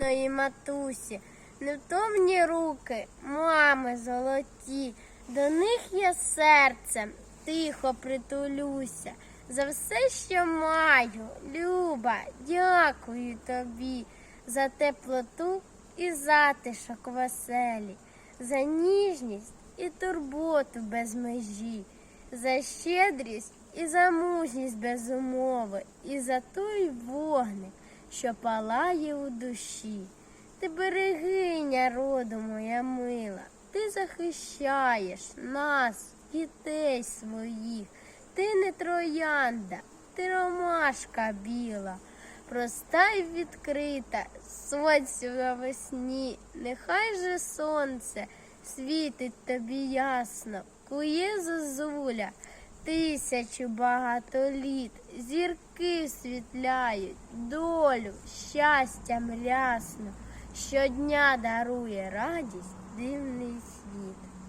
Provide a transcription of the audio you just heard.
рідної матусі, невтомні руки, мами золоті, до них я серцем тихо притулюся. За все, що маю, Люба, дякую тобі за теплоту і затишок веселі, за ніжність і турботу без межі, за щедрість і за мужність без умови, і за той вогник, що палає у душі. Ти берегиня роду моя мила, ти захищаєш нас, дітей своїх. Ти не троянда, ти ромашка біла, проста й відкрита, сонцю навесні, нехай же сонце світить тобі ясно, кує зозуля, тисячу багато літ, зірки світляють, долю, щастя мрясно, щодня дарує радість дивний світ.